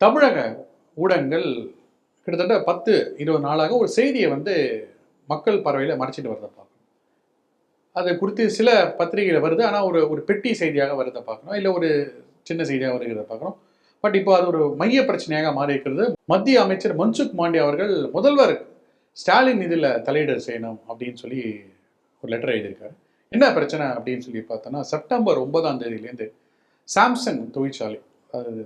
தமிழக ஊடகங்கள் கிட்டத்தட்ட பத்து இருபது நாளாக ஒரு செய்தியை வந்து மக்கள் பார்வையில் மறைச்சிட்டு வரதை பார்க்கணும். அது குறித்து சில பத்திரிகையில் வருது ஆனால் ஒரு ஒரு பெட்டி செய்தியாக வருதை பார்க்கணும் இல்லை ஒரு சின்ன செய்தியாக வருகிறத பார்க்கணும். பட் இப்போ அது ஒரு மைய பிரச்சனையாக மாறி இருக்கிறது. மத்திய அமைச்சர் மன்சுக் மாண்டே அவர்கள் முதல்வர் ஸ்டாலின் இதில் தலையீடு செய்யணும் அப்படின்னு சொல்லி ஒரு லெட்டர் எழுதியிருக்காரு. என்ன பிரச்சனை அப்படின்னு சொல்லி பார்த்தோன்னா செப்டம்பர் ஒன்பதாம் தேதியிலேருந்து சாம்சங் தொழிற்சாலை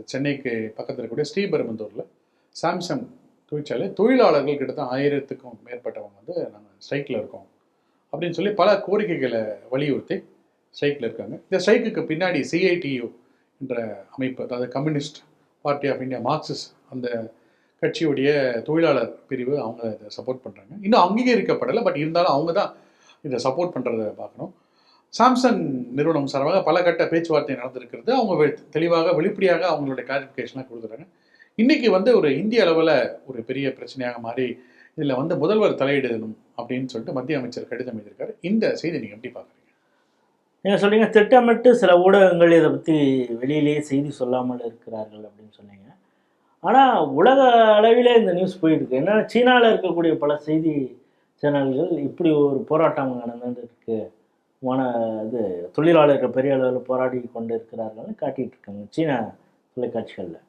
சென்னைக்கு பக்கத்தில் இருக்கக்கூடிய ஸ்ரீபெரும்புதூரில் சாம்சங் தொழிற்சாலை தொழிலாளர்கள் தான் ஆயிரத்துக்கும் மேற்பட்டவங்க வந்து நாங்கள் ஸ்ட்ரைக்கில் இருக்கோம் அப்படின்னு சொல்லி பல கோரிக்கைகளை வலியுறுத்தி ஸ்ட்ரைக்கில் இருக்காங்க. இந்த ஸ்ட்ரைக்குக்கு பின்னாடி சிஐடியு என்ற அமைப்பு அதாவது Communist Party of India Marxist அந்த கட்சியுடைய தொழிலாளர் பிரிவு அவங்க இதை சப்போர்ட் பண்ணுறாங்க இன்னும் அங்கீகரிக்கப்படலை பட் இருந்தாலும் அவங்க தான் இதை சப்போர்ட் பண்ணுறத பார்க்கணும். சாம்சங் நிறுவனம் சார்பாக பல கட்ட பேச்சுவார்த்தை நடந்திருக்கிறது. அவங்க தெளிவாக வெளிப்படையாக அவங்களுடைய கிளாரிஃபிகேஷனாக கொடுக்குறாங்க. இன்றைக்கி வந்து ஒரு இந்திய அளவில் ஒரு பெரிய பிரச்சனையாக மாறி இதில் வந்து முதல்வர் தலையிடணும் அப்படின்னு சொல்லிட்டு மத்திய அமைச்சர் கடிதம் எழுதியிருக்காரு. இந்த செய்தி நீங்கள் எப்படி பார்க்குறீங்க? நீங்கள் சொல்றீங்க திட்டமிட்டு சில ஊடகங்கள் இதை பற்றி வெளியிலேயே செய்தி சொல்லாமல் இருக்கிறார்கள் அப்படின்னு சொன்னீங்க. ஆனால் உலக அளவிலே இந்த நியூஸ் போயிட்டுருக்கு என்னென்னா சீனாவில் இருக்கக்கூடிய பல செய்தி சேனல்கள் இப்படி ஒரு போராட்டம் நடந்துருக்கு மன இது தொழிலாளர்கள் பெரிய அளவில் போராடி கொண்டு இருக்கிறார்கள்னு காட்டிட்டு இருக்காங்க சீனா தொலைக்காட்சிகளில்.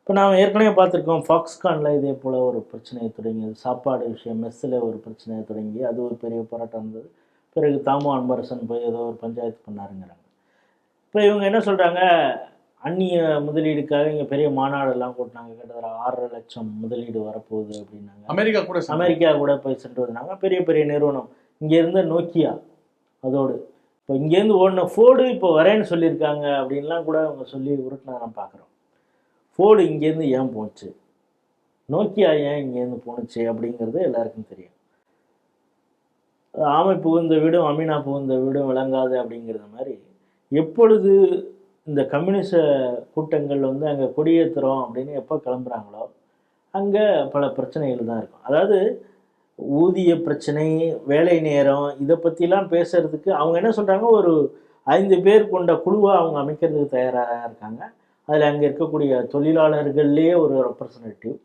இப்போ நாம் ஏற்கனவே பார்த்துருக்கோம் ஃபாக்ஸ்கானில் இதே போல் ஒரு பிரச்சனையை தொடங்கியது. சாப்பாடு விஷயம் மெஸ்ஸில் ஒரு பிரச்சனையை தொடங்கி அது ஒரு பெரிய போராட்டம் இருந்தது. பிறகு தாமோ அன்பரசன் போய் ஏதோ ஒரு பஞ்சாயத்து பண்ணாருங்கிறாங்க. இப்போ இவங்க என்ன சொல்கிறாங்க அந்நிய முதலீடுக்காக இங்கே பெரிய மாநாடெல்லாம் கூட்டினாங்க. கிட்டத்தட்ட ஆறரை லட்சம் முதலீடு வரப்போகுது அப்படின்னாங்க. அமெரிக்கா கூட அமெரிக்கா கூட போய் சென்று வந்தாங்க பெரிய பெரிய நிறுவனம். இங்கே இருந்த நோக்கியா? அதோடு. இப்போ இங்கேருந்து ஓடின ஃபோர்டு இப்போ வரேன்னு சொல்லியிருக்காங்க அப்படின்லாம் கூட அவங்க சொல்லி உருட்டினா பார்க்குறோம். ஃபோர்டு இங்கேருந்து ஏன் போச்சு? நோக்கியா ஏன் இங்கேருந்து போணுச்சு அப்படிங்கிறது எல்லாருக்கும் தெரியும். ஆமை புகுந்த வீடும் அமீனா புகுந்த வீடும் விளங்காது அப்படிங்கிறது மாதிரி எப்பொழுது இந்த கம்யூனிச கூட்டங்கள் வந்து அங்கே கொடியேற்றுறோம் அப்படின்னு எப்போ கிளம்புறாங்களோ அங்கே பல பிரச்சனைகள் தான் இருக்கும். அதாவது ஊதிய பிரச்சனை வேலை நேரம் இதை பற்றிலாம் பேசுறதுக்கு அவங்க என்ன சொல்கிறாங்க ஒரு ஐந்து பேர் கொண்ட குழுவாக அவங்க அமைக்கிறதுக்கு தயாராக இருக்காங்க. அதில் அங்கே இருக்கக்கூடிய தொழிலாளர்கள்லேயே ஒரு ரெப்ரசன்டேட்டிவ்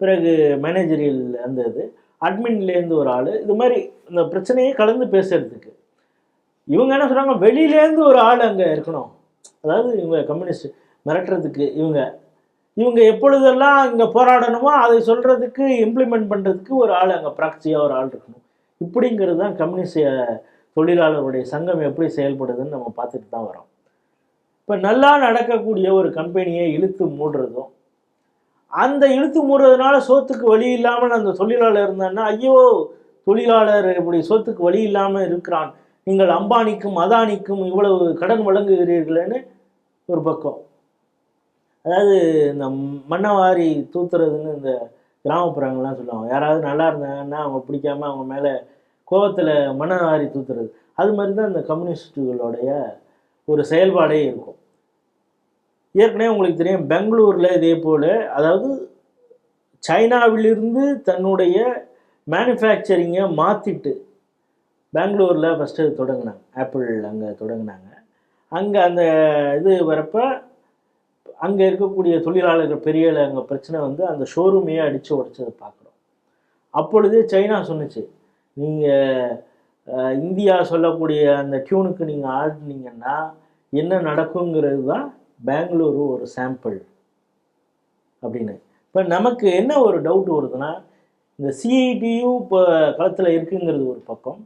பிறகு மேனேஜரியல் அந்த இது அட்மின்லேருந்து ஒரு ஆள். இது மாதிரி இந்த பிரச்சனையே கலந்து பேசுறதுக்கு. இவங்க என்ன சொல்கிறாங்க வெளியிலேருந்து ஒரு ஆள் அங்கே இருக்கணும். அதாவது இவங்க கம்யூனிஸ்ட் மிரட்டுறதுக்கு இவங்க இவங்க எப்பொழுதெல்லாம் இங்கே போராடணுமோ அதை சொல்கிறதுக்கு இம்ப்ளிமெண்ட் பண்ணுறதுக்கு ஒரு ஆள் அங்கே ப்ராக்சியாக ஒரு ஆள் இருக்கணும். இப்படிங்கிறது தான் கம்யூனிஸ்ட் தொழிலாளருடைய சங்கம் எப்படி செயல்படுதுன்னு நம்ம பார்த்துட்டு தான் வரோம். இப்போ நல்லா நடக்கக்கூடிய ஒரு கம்பெனியை இழுத்து மூடுறதும் அந்த இழுத்து மூடுறதுனால சோத்துக்கு வழி இல்லாமல் அந்த தொழிலாளர் இருந்தான்னா ஐயோ தொழிலாளர் இப்படி சொத்துக்கு வழி இல்லாமல் இருக்கிறான். நீங்கள் அம்பானிக்கும் அதானிக்கும் இவ்வளவு கடன் வழங்குகிறீர்களேன்னு ஒரு பக்கம். அதாவது இந்த மண்ணை வாரி தூத்துறதுன்னு இந்த கிராமப்புறங்கள்லாம் சொல்லுவாங்க. யாராவது நல்லா இருந்தாங்கன்னா அவங்க பிடிக்காம அவங்க மேலே கோபத்தில் மண்ணை வாரி தூத்துறது. அது மாதிரி தான் இந்த கம்யூனிஸ்டுகளுடைய ஒரு செயல்பாடே இருக்கும். ஏற்கனவே உங்களுக்கு தெரியும் பெங்களூரில் இதே போல் அதாவது சைனாவிலிருந்து தன்னுடைய மேனுஃபேக்சரிங்கை மாற்றிட்டு பெங்களூரில் ஃபஸ்ட்டு தொடங்கினாங்க. ஆப்பிள் அங்கே தொடங்கினாங்க. அங்கே அந்த இது வரப்போ அங்கே இருக்கக்கூடிய தொழிலாளர்கள் பெரிய அங்கே பிரச்சனை வந்து அந்த ஷோரூமையே அடித்து உடைச்சதை பார்க்குறோம். அப்பொழுதே சைனா சொன்னுச்சு நீங்கள் இந்தியா சொல்லக்கூடிய அந்த டியூனுக்கு நீங்கள் ஆடினீங்கன்னா என்ன நடக்குங்கிறது தான் பெங்களூரு ஒரு சாம்பிள் அப்படின்னு. இப்போ நமக்கு என்ன ஒரு டவுட் வருதுன்னா இந்த சிஐடியும் இப்போ களத்தில் இருக்குங்கிறது ஒரு பக்கம்.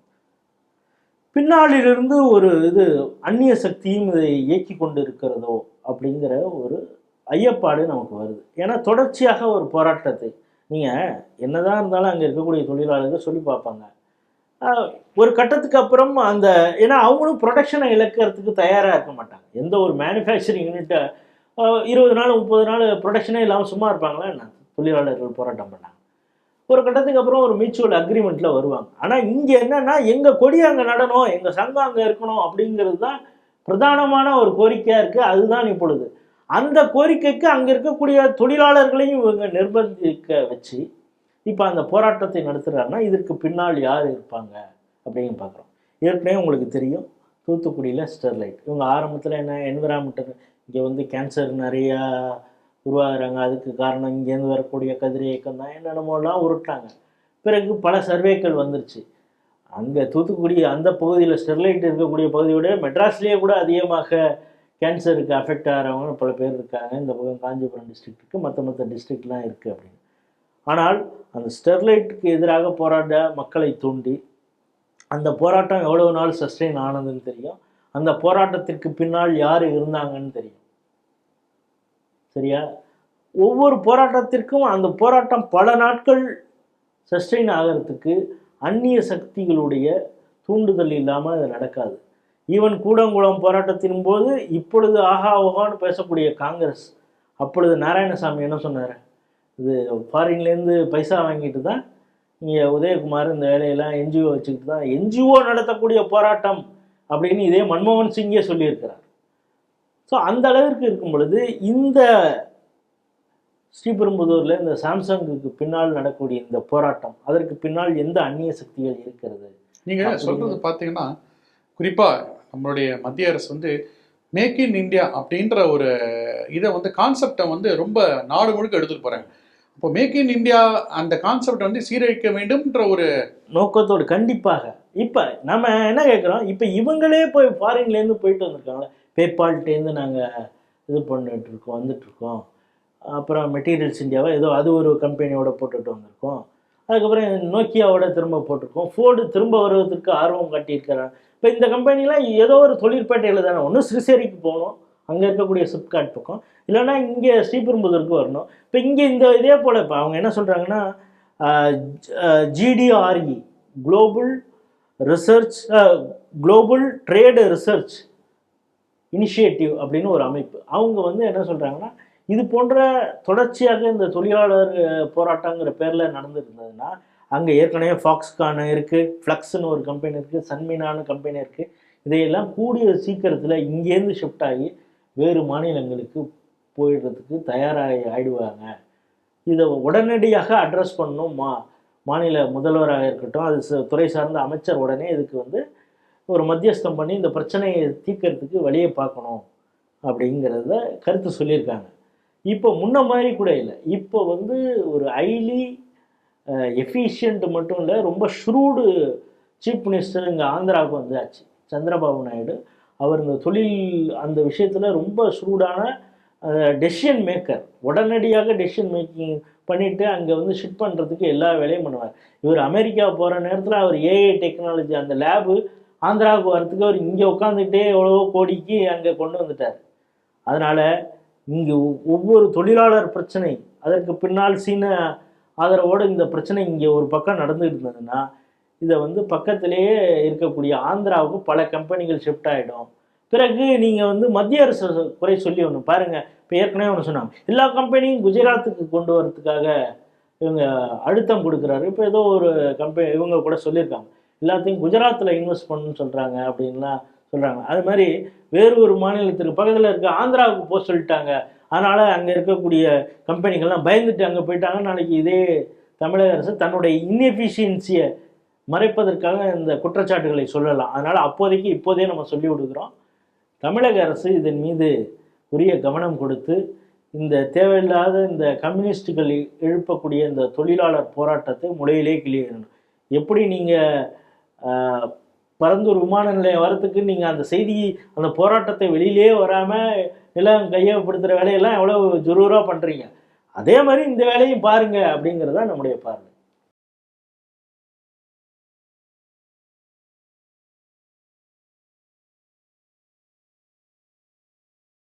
பின்னாளிலிருந்து ஒரு இது அந்நிய சக்தியும் இதை இயக்கி கொண்டு இருக்கிறதோ அப்படிங்கிற ஒரு ஐயப்பாடு நமக்கு வருது. ஏன்னா தொடர்ச்சியாக ஒரு போராட்டத்தை நீங்கள் என்னதான் இருந்தாலும் அங்கே இருக்கக்கூடிய தொழிலாளர்கள் சொல்லி பார்ப்பாங்க. ஒரு கட்டத்துக்கு அப்புறம் அந்த ஏன்னா அவங்களும் ப்ரொடக்ஷனை இழக்கிறதுக்கு தயாராக இருக்க மாட்டாங்க. எந்த ஒரு மேனுஃபேக்சரிங் யூனிட்டை இருபது நாள் முப்பது நாள் ப்ரொடக்ஷனே இல்லாமல் சும்மா இருப்பாங்களா? என்ன? தொழிலாளர்கள் போராட்டம் பண்ணாங்க. ஒரு கட்டத்துக்கு அப்புறம் ஒரு மியூச்சுவல் அக்ரிமெண்ட்டில் வருவாங்க. ஆனால் இங்கே என்னென்னா எங்கள் கொடி அங்கே நடணும் எங்கள் சங்கம் அங்கே இருக்கணும் அப்படிங்கிறது தான் பிரதானமான ஒரு கோரிக்கையாக இருக்குது அதுதான் இப்பொழுது. அந்த கோரிக்கைக்கு அங்கே இருக்கக்கூடிய தொழிலாளர்களையும் இவங்க நிர்பந்திக்க வச்சு இப்போ அந்த போராட்டத்தை நடத்துகிறாருன்னா இதற்கு பின்னால் யார் இருப்பாங்க அப்படின்னு பார்க்குறோம். ஏற்கனவே உங்களுக்கு தெரியும் தூத்துக்குடியில் ஸ்டெர்லைட். இவங்க ஆரம்பத்தில் என்ன என்விரான்மெண்ட் இங்கே வந்து கேன்சர் நிறையா உருவாகிறாங்க. அதுக்கு காரணம் இங்கேருந்து வரக்கூடிய கதிரியக்கம் தான் என்னென்னமோலாம் உருட்டாங்க. பிறகு பல சர்வேக்கள் வந்துருச்சு. அங்கே தூத்துக்குடி அந்த பகுதியில் ஸ்டெர்லைட் இருக்கக்கூடிய பகுதியோட மெட்ராஸ்லேயே கூட அதிகமாக கேன்சருக்கு அஃபெக்ட் ஆகிறவங்க பல பேர் இருக்காங்க. இந்த பக்கம் காஞ்சிபுரம் டிஸ்ட்ரிக்ட்டுக்கு மற்ற மற்ற டிஸ்ட்ரிக்ட்லாம் இருக்குது அப்படின்னு. ஆனால் அந்த ஸ்டெர்லைட்டுக்கு எதிராக போராட்ட மக்களை தூண்டி அந்த போராட்டம் எவ்வளவு நாள் சஸ்டெயின் ஆனதுன்னு தெரியும். அந்த போராட்டத்திற்கு பின்னால் யார் இருந்தாங்கன்னு தெரியும். சரியா? ஒவ்வொரு போராட்டத்திற்கும் அந்த போராட்டம் பல நாட்கள் சஸ்டெயின் ஆகிறதுக்கு அந்நிய சக்திகளுடைய தூண்டுதல் இல்லாமல் அது நடக்காது. ஈவன் கூடங்குளம் போராட்டத்தின் போது இப்பொழுது ஆஹா ஓஹான்னு பேசக்கூடிய காங்கிரஸ் அப்பொழுது நாராயணசாமி என்ன சொன்னார்? இது ஃபாரின்லேருந்து பைசா வாங்கிட்டு தான் இங்கே உதயகுமார் இந்த வேலையெல்லாம் என்ஜிஓ வச்சுக்கிட்டு தான் என்ஜிஓ நடத்தக்கூடிய போராட்டம் அப்படின்னு இதே மன்மோகன் சிங்கே சொல்லியிருக்கிறார். ஸோ அந்த அளவிற்கு இருக்கும் பொழுது இந்த ஸ்ரீபெரும்புதூரில் இந்த சாம்சங்குக்கு பின்னால் நடக்கக்கூடிய இந்த போராட்டம் அதற்கு பின்னால் எந்த அந்நிய சக்திகள் இருக்கிறது? நீங்க அப்படி- சொல்றது பாத்தீங்கன்னா குறிப்பா நம்மளுடைய மத்திய அரசு வந்து மேக் இன் இந்தியா அப்படின்ற ஒரு இதை வந்து கான்செப்டை வந்து ரொம்ப நாடு முழுக்க எடுத்துட்டு போறாங்க. அப்போ மேக் இன் இந்தியா அந்த கான்செப்ட் வந்து சீரழிக்க வேண்டும்ன்ற ஒரு நோக்கத்தோடு கண்டிப்பாக. இப்போ நம்ம என்ன கேட்குறோம் இப்போ இவங்களே போய் ஃபாரின்லேருந்து போயிட்டு வந்திருக்காங்களே? பேபால்ட்டேருந்து நாங்கள் இது பண்ணிட்டு இருக்கோம் வந்துட்டு இருக்கோம். அப்புறம் மெட்டீரியல்ஸ் இந்தியாவை ஏதோ அது ஒரு கம்பெனியோட போட்டுட்டு வந்திருக்கோம். அதுக்கப்புறம் நோக்கியாவோட திரும்ப போட்டிருக்கோம். ஃபோர்டு திரும்ப வருவதற்கு ஆர்வம் காட்டியிருக்கிறாங்க இப்போ இந்த கம்பெனிலாம் ஏதோ ஒரு தொழிற்பேட்டையில் தானே ஒன்று ஸ்ரீசேரிக்கு போகணும் அங்கே இருக்கக்கூடிய சிப்காட் பக்கம். இல்லைன்னா இங்கே ஸ்ரீபெரும்புதூருக்கு வரணும். இப்போ இங்கே இந்த இதே போல் இப்போ அவங்க என்ன சொல்கிறாங்கன்னா GTRI global research global trade research initiative அப்படின்னு ஒரு அமைப்பு. அவங்க வந்து என்ன சொல்கிறாங்கன்னா இது போன்ற தொடர்ச்சியாக இந்த தொழிலாளர் போராட்டங்கிற பேரில் நடந்துருந்ததுன்னா அங்கே ஏற்கனவே ஃபாக்ஸ்கான் இருக்குது ஃப்ளக்ஸ்னு ஒரு கம்பெனி இருக்குது சன்மினான்னு கம்பெனி இருக்குது இதையெல்லாம் கூடிய சீக்கிரத்தில் இங்கேருந்து ஷிஃப்ட் ஆகி வேறு மாநிலங்களுக்கு போயிடுறதுக்கு தயாராகி ஆயிடுவாங்க. இதை உடனடியாக அட்ரஸ் பண்ணணும். மா மாநில முதல்வராக இருக்கட்டும் அது ச- துறை சார்ந்த அமைச்சர் உடனே இதுக்கு வந்து ஒரு மத்தியஸ்தம் பண்ணி இந்த பிரச்சனையை தீர்க்கறதுக்கு வழியை பார்க்கணும் அப்படிங்கிறத கருத்து சொல்லியிருக்காங்க. இப்போ முன்ன மாதிரி கூட இல்லை. இப்போ வந்து ஒரு ஹைலி எஃபிஷியன்ட் மட்டும் இல்லை ரொம்ப ஷ்ரூடு சீஃப் மினிஸ்டர் இங்கே ஆந்திராவுக்கு வந்தாச்சு. சந்திரபாபு நாயுடு. அவர் இந்த தொழில் அந்த விஷயத்தில் ரொம்ப ஷ்ரூடான டெசிஷன் மேக்கர் உடனடியாக டெசிஷன் மேக்கிங் பண்ணிவிட்டு அங்கே வந்து ஷிட் பண்ணுறதுக்கு எல்லா வேலையும் பண்ணுவார். இவர் அமெரிக்கா போகிற நேரத்தில் அவர் ஏஐ டெக்னாலஜி அந்த லேபு ஆந்திராவுக்கு வரத்துக்கு அவர் இங்கே உட்காந்துக்கிட்டே எவ்வளவோ கோடிக்கு அங்கே கொண்டு வந்துட்டார். அதனால் இங்கே ஒவ்வொரு தொழிலாளர் பிரச்சனை அதற்கு பின்னால் சீன ஆதரவோடு இந்த பிரச்சனை இங்கே ஒரு பக்கம் நடந்துகிட்டு இருந்ததுன்னா இதை வந்து பக்கத்திலேயே இருக்கக்கூடிய ஆந்திராவுக்கு பல கம்பெனிகள் ஷிஃப்ட் ஆகிடும் பிறகு நீங்கள் வந்து மத்திய அரசு குறை சொல்லி ஒன்று பாருங்கள் இப்போ ஏற்கனவே ஒன்று சொன்னாங்க. எல்லா கம்பெனியும் குஜராத்துக்கு கொண்டு வரதுக்காக இவங்க அழுத்தம் கொடுக்குறாரு. இப்போ ஏதோ ஒரு கம்பெனி இவங்க கூட சொல்லியிருக்காங்க. எல்லாத்தையும் குஜராத்தில் இன்வெஸ்ட் பண்ணணும்னு சொல்கிறாங்க அப்படின்லாம் சொல்கிறாங்க அது மாதிரி வேறு ஒரு மாநிலத்திற்கு பக்கத்தில் இருக்க ஆந்திராவுக்கு போக சொல்லிட்டாங்க. அதனால் அங்கே இருக்கக்கூடிய கம்பெனிகள்லாம் பயந்துட்டு அங்கே போயிட்டாங்க. நாளைக்கு இதே தமிழக அரசு தன்னுடைய இன்எஃபிஷியன்சியை மறைப்பதற்காக இந்த குற்றச்சாட்டுகளை சொல்லலாம். அதனால் அப்போதைக்கு இப்போதே நம்ம சொல்லி கொடுக்குறோம். தமிழக அரசு இதன் மீது உரிய கவனம் கொடுத்து இந்த தேவையில்லாத இந்த கம்யூனிஸ்டுகள் எழுப்பக்கூடிய இந்த தொழிலாளர் போராட்டத்தை முளையிலே கிளியிடணும் எப்படி நீங்கள் பரந்தூர் விமான நிலையம் வரத்துக்கு நீங்கள் அந்த செய்தி அந்த போராட்டத்தை வெளியிலே வராமல் நிலம் கையகப்படுத்துகிற வேலையெல்லாம் எவ்வளோ ஜுரூராக பண்ணுறீங்க அதே மாதிரி இந்த வேலையும் பாருங்க அப்படிங்கிறது தான் நம்முடைய பார்வை.